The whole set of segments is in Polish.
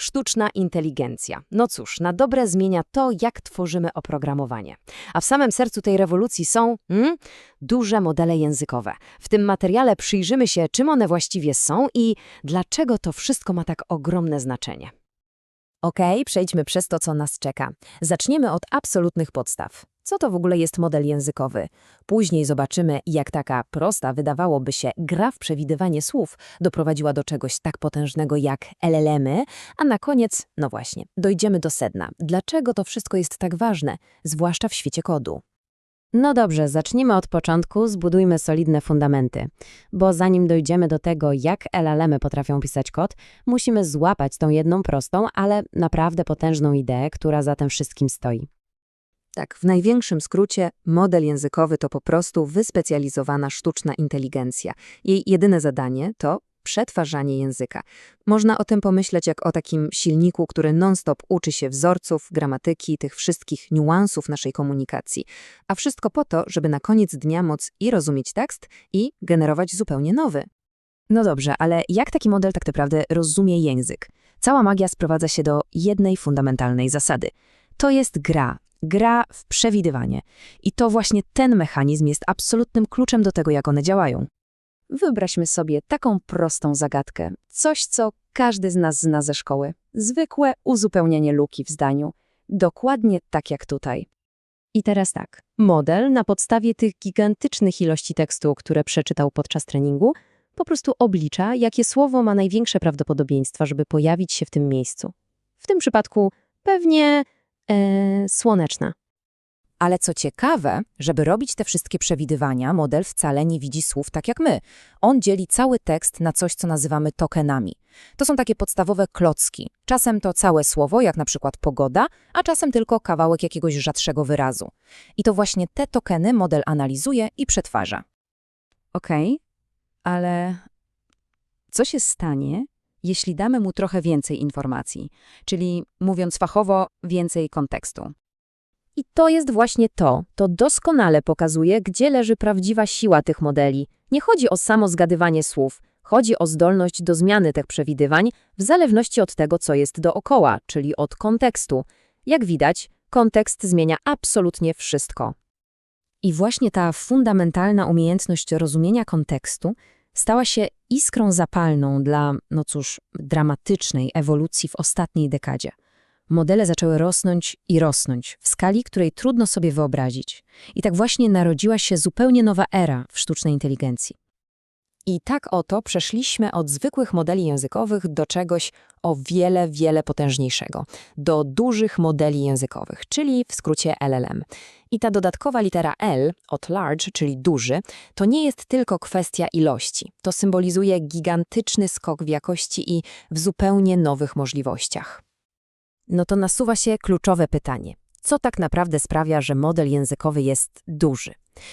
Sztuczna inteligencja. No cóż, na dobre zmienia to, jak tworzymy oprogramowanie. A w samym sercu tej rewolucji są hmm, duże modele językowe. W tym materiale przyjrzymy się, czym one właściwie są i dlaczego to wszystko ma tak ogromne znaczenie. Okej, przejdźmy przez to, co nas czeka. Zaczniemy od absolutnych podstaw. Co to w ogóle jest model językowy? Później zobaczymy, jak taka prosta, wydawałoby się, gra w przewidywanie słów doprowadziła do czegoś tak potężnego jak LLM-y, a na koniec, no właśnie, dojdziemy do sedna. Dlaczego to wszystko jest tak ważne, zwłaszcza w świecie kodu? No dobrze, zacznijmy od początku, zbudujmy solidne fundamenty. Bo zanim dojdziemy do tego, jak LLM-y potrafią pisać kod, musimy złapać tą jedną prostą, ale naprawdę potężną ideę, która za tym wszystkim stoi. Tak, w największym skrócie model językowy to po prostu wyspecjalizowana sztuczna inteligencja. Jej jedyne zadanie to przetwarzanie języka. Można o tym pomyśleć jak o takim silniku, który non-stop uczy się wzorców, gramatyki, tych wszystkich niuansów naszej komunikacji. A wszystko po to, żeby na koniec dnia móc i rozumieć tekst, i generować zupełnie nowy. No dobrze, ale jak taki model tak naprawdę rozumie język? Cała magia sprowadza się do jednej fundamentalnej zasady. To jest gra, gra w przewidywanie. I to właśnie ten mechanizm jest absolutnym kluczem do tego, jak one działają. Wyobraźmy sobie taką prostą zagadkę. Coś, co każdy z nas zna ze szkoły. Zwykłe uzupełnienie luki w zdaniu. Dokładnie tak jak tutaj. I teraz tak. Model na podstawie tych gigantycznych ilości tekstu, które przeczytał podczas treningu, po prostu oblicza, jakie słowo ma największe prawdopodobieństwa, żeby pojawić się w tym miejscu. W tym przypadku pewnie e, słoneczna. Ale co ciekawe, żeby robić te wszystkie przewidywania, model wcale nie widzi słów tak jak my. On dzieli cały tekst na coś, co nazywamy tokenami. To są takie podstawowe klocki. Czasem to całe słowo, jak na przykład pogoda, a czasem tylko kawałek jakiegoś rzadszego wyrazu. I to właśnie te tokeny model analizuje i przetwarza. Okej, ale co się stanie, jeśli damy mu trochę więcej informacji, czyli mówiąc fachowo, więcej kontekstu? I to jest właśnie to. To doskonale pokazuje, gdzie leży prawdziwa siła tych modeli. Nie chodzi o samo zgadywanie słów, chodzi o zdolność do zmiany tych przewidywań w zależności od tego, co jest dookoła, czyli od kontekstu. Jak widać, kontekst zmienia absolutnie wszystko. I właśnie ta fundamentalna umiejętność rozumienia kontekstu stała się iskrą zapalną dla, no cóż, dramatycznej ewolucji w ostatniej dekadzie. Modele zaczęły rosnąć i rosnąć w skali, której trudno sobie wyobrazić. I tak właśnie narodziła się zupełnie nowa era w sztucznej inteligencji. I tak oto przeszliśmy od zwykłych modeli językowych do czegoś o wiele, wiele potężniejszego, do dużych modeli językowych, czyli w skrócie LLM. I ta dodatkowa litera L od large, czyli duży, to nie jest tylko kwestia ilości. To symbolizuje gigantyczny skok w jakości i w zupełnie nowych możliwościach. No to nasuwa się kluczowe pytanie. Co tak naprawdę sprawia, że model językowy jest duży?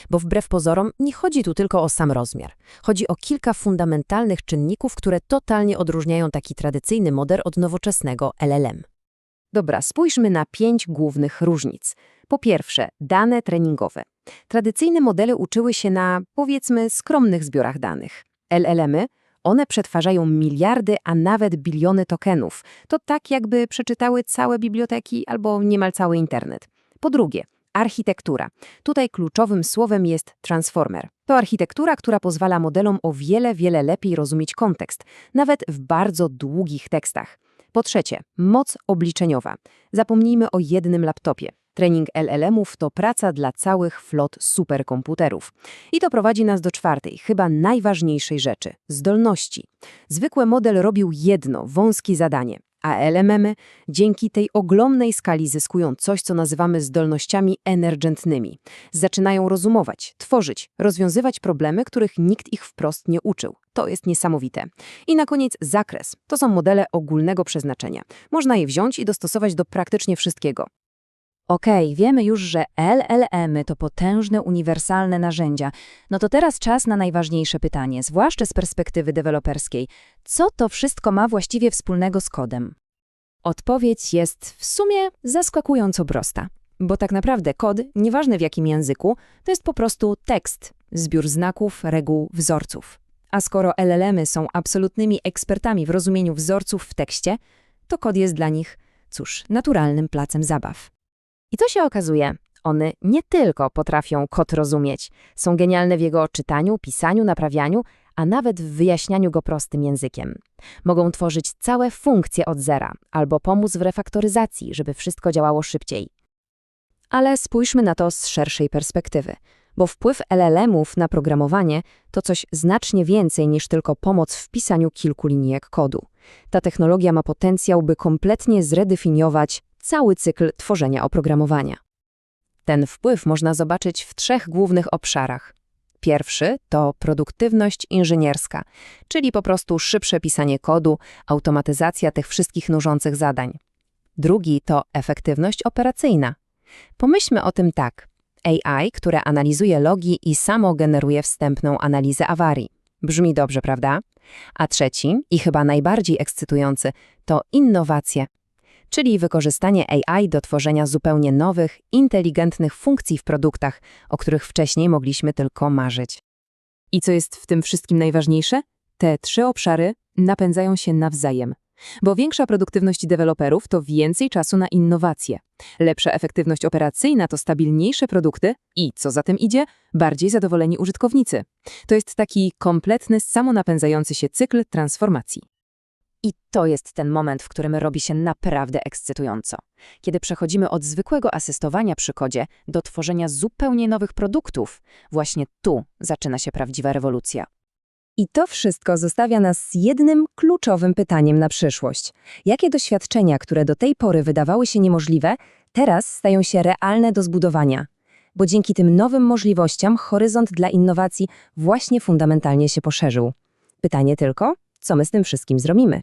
Bo wbrew pozorom nie chodzi tu tylko o sam rozmiar. Chodzi o kilka fundamentalnych czynników, które totalnie odróżniają taki tradycyjny model od nowoczesnego LLM. Dobra, spójrzmy na pięć głównych różnic. Po pierwsze, dane treningowe. Tradycyjne modele uczyły się na, powiedzmy, skromnych zbiorach danych. LLM-y one przetwarzają miliardy, a nawet biliony tokenów. To tak, jakby przeczytały całe biblioteki albo niemal cały internet. Po drugie, architektura. Tutaj kluczowym słowem jest transformer. To architektura, która pozwala modelom o wiele, wiele lepiej rozumieć kontekst, nawet w bardzo długich tekstach. Po trzecie, moc obliczeniowa. Zapomnijmy o jednym laptopie. Trening LLM-ów to praca dla całych flot superkomputerów. I to prowadzi nas do czwartej, chyba najważniejszej rzeczy – zdolności. Zwykły model robił jedno, wąskie zadanie, a LMM-y dzięki tej ogromnej skali zyskują coś, co nazywamy zdolnościami emergentnymi. Zaczynają rozumować, tworzyć, rozwiązywać problemy, których nikt ich wprost nie uczył. To jest niesamowite. I na koniec zakres. To są modele ogólnego przeznaczenia. Można je wziąć i dostosować do praktycznie wszystkiego. Okej, wiemy już, że LLM-y to potężne, uniwersalne narzędzia. No to teraz czas na najważniejsze pytanie, zwłaszcza z perspektywy deweloperskiej. Co to wszystko ma właściwie wspólnego z kodem? Odpowiedź jest w sumie zaskakująco prosta. Bo tak naprawdę kod, nieważne w jakim języku, to jest po prostu tekst, zbiór znaków, reguł, wzorców. A skoro LLM-y są absolutnymi ekspertami w rozumieniu wzorców w tekście, to kod jest dla nich, cóż, naturalnym placem zabaw. I co się okazuje? One nie tylko potrafią kod rozumieć, są genialne w jego czytaniu, pisaniu, naprawianiu, a nawet w wyjaśnianiu go prostym językiem. Mogą tworzyć całe funkcje od zera albo pomóc w refaktoryzacji, żeby wszystko działało szybciej. Ale spójrzmy na to z szerszej perspektywy, bo wpływ LLM-ów na programowanie to coś znacznie więcej niż tylko pomoc w pisaniu kilku linijek kodu. Ta technologia ma potencjał, by kompletnie zredefiniować cały cykl tworzenia oprogramowania. Ten wpływ można zobaczyć w trzech głównych obszarach. Pierwszy to produktywność inżynierska, czyli po prostu szybsze pisanie kodu, automatyzacja tych wszystkich nużących zadań. Drugi to efektywność operacyjna. Pomyślmy o tym tak. AI, które analizuje logi i samo generuje wstępną analizę awarii. Brzmi dobrze, prawda? A trzeci, i chyba najbardziej ekscytujący, to innowacje, czyli wykorzystanie AI do tworzenia zupełnie nowych, inteligentnych funkcji w produktach, o których wcześniej mogliśmy tylko marzyć. I co jest w tym wszystkim najważniejsze? Te trzy obszary napędzają się nawzajem. Bo większa produktywność deweloperów to więcej czasu na innowacje. Lepsza efektywność operacyjna to stabilniejsze produkty i, co za tym idzie, bardziej zadowoleni użytkownicy. To jest taki kompletny, samonapędzający się cykl transformacji. I to jest ten moment, w którym robi się naprawdę ekscytująco. Kiedy przechodzimy od zwykłego asystowania przy kodzie do tworzenia zupełnie nowych produktów, właśnie tu zaczyna się prawdziwa rewolucja. I to wszystko zostawia nas z jednym kluczowym pytaniem na przyszłość. Jakie doświadczenia, które do tej pory wydawały się niemożliwe, teraz stają się realne do zbudowania? Bo dzięki tym nowym możliwościom horyzont dla innowacji właśnie fundamentalnie się poszerzył. Pytanie tylko, co my z tym wszystkim zrobimy?